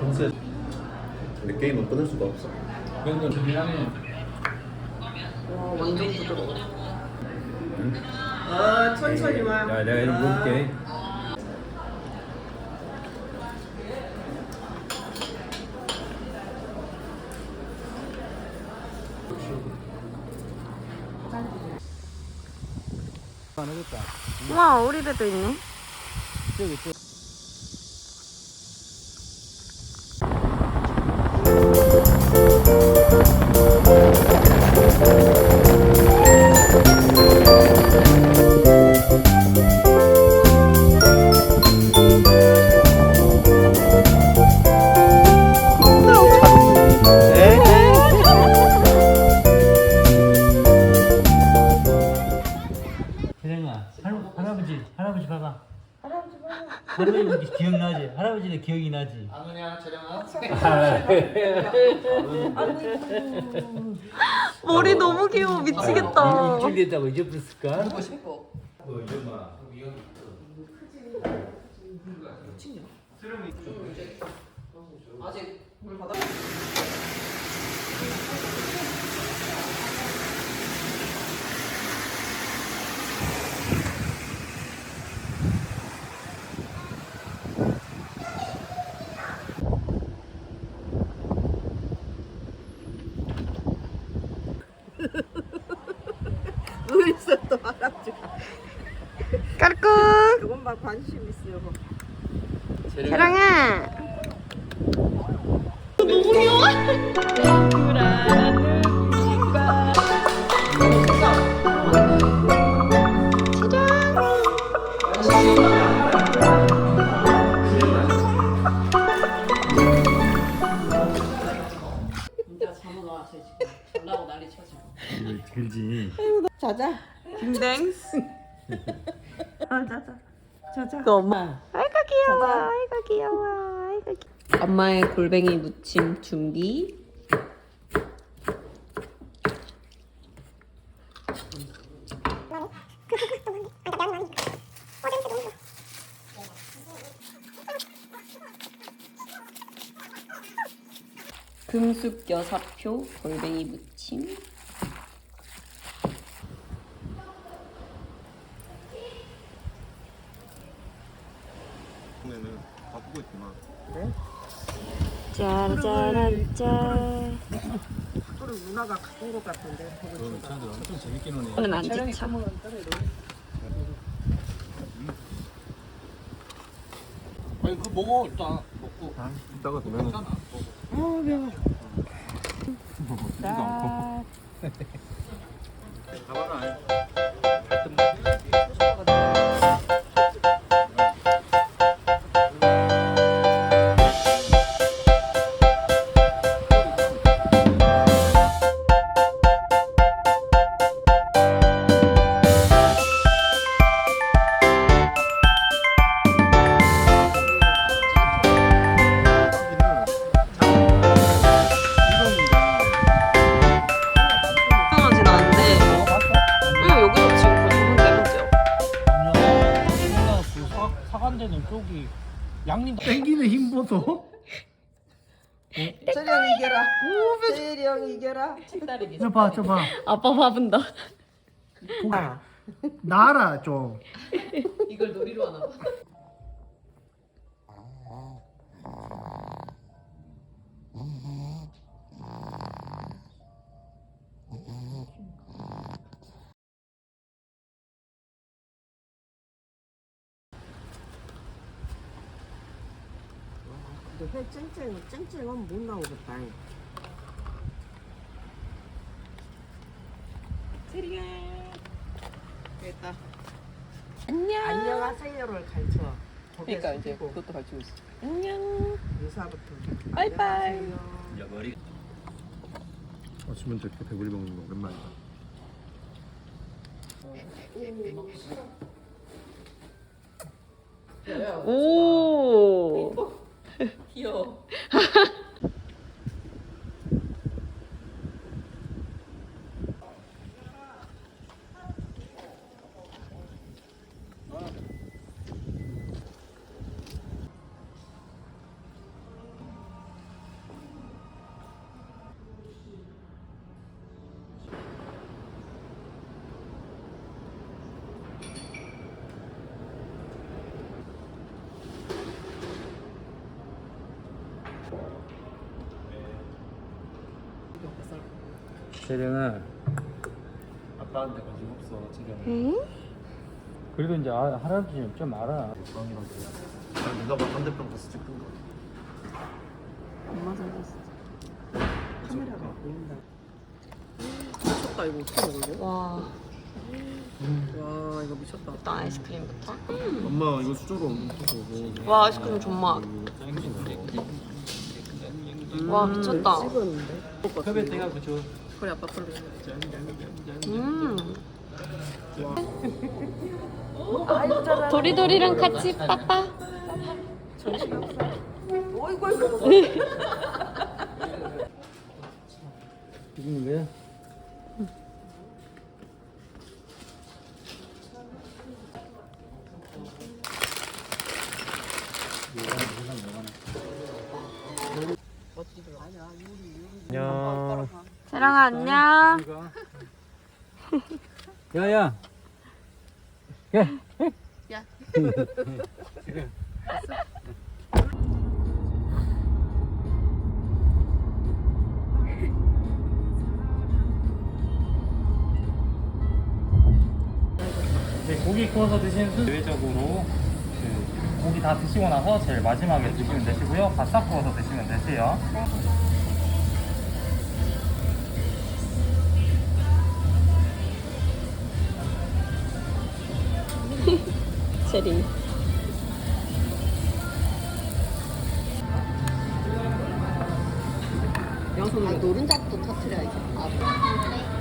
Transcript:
평소에 근데 게임은 끊을 수가 없어. 그래서 미안해. 와 완전 부드러워. 응? 아 천천히 와. 야, 내가. 안 하겠다. 와 오리배도 있네. 저기 저. 혜 기억나지? 할아버지는 기억이 나지? 안 오냐, 재령아? 머리 너무 귀여워 미치겠다. 일주일 됐다고 잊어버렸을까? 의사도 까르꿍. 그것만 관심 있어요. 사랑아. 너무 귀여워. 진짜 잠을 와, 쟤 지금. 전라고 난리 쳐 지금. 그지. 자자. 딩댕스. 아 자자. 자자. 그 엄마. 아이고 귀여워. 아이고 귀여워. 아이고 귀. 엄마의 골뱅이 무침 준비. 금숙 여사표 골뱅이 무침. 오늘은 바쁘고 있구만. 짜라짜란짜. 그걸 누나가 갖은 것 같은데. 그럼 엄청 재밌게 노네. 오늘 안 지쳐. 아니 그거 먹어 일단 먹고. 아, 이따가 되면은. 가봐라. 하진 사간되는 쪽이 양님 땡기는 힘 보소. 재령 이겨라. 재령 이겨라. 색다르게. 저봐 저 봐. 아빠 봐본다. 아, 나라 좀. 이걸 놀이로 하나 봐. 근데 회 쨍쨍 쨍쨍하면 못 나오겠다. 됐다. 안녕. 안녕하세요를 가르쳐. 그러니까 이제 그것도 가르치고 있어. 안녕. 유사부터. 바이바이. 안녕하세요. 야 머리. 아침은 저렇게 배불리 먹는 거 오랜만이다. 오. 재령아 아빠한테 관심 없어 지금 응? 그래도 이제 아, 할아버지 좀 알아 주방이랑 그 누가 막 상대편 가서 찍은 거 엄마 잘했어. 카메라가 보인다. 미쳤다 이거 어떻게 먹어? 와, 와 이거 미쳤다. 일단 아이스크림부터. 엄마 이거 수저로 옮겨서 와, 아이스크림 존맛. 와, 미쳤다. 그래 아빠 걸로. 음. 도리도리랑 같이 빠빠. 어이구. 찍는 거야? 안녕 재랑아 안녕. 야야 야 네, 고기 구워서 드시는 순 대외적으로 그 고기 다 드시고 나서 제일 마지막에 드시면 되시고요. 바싹 구워서 드시면 되세요. 제리. 아 노른자부터 터트려야겠다.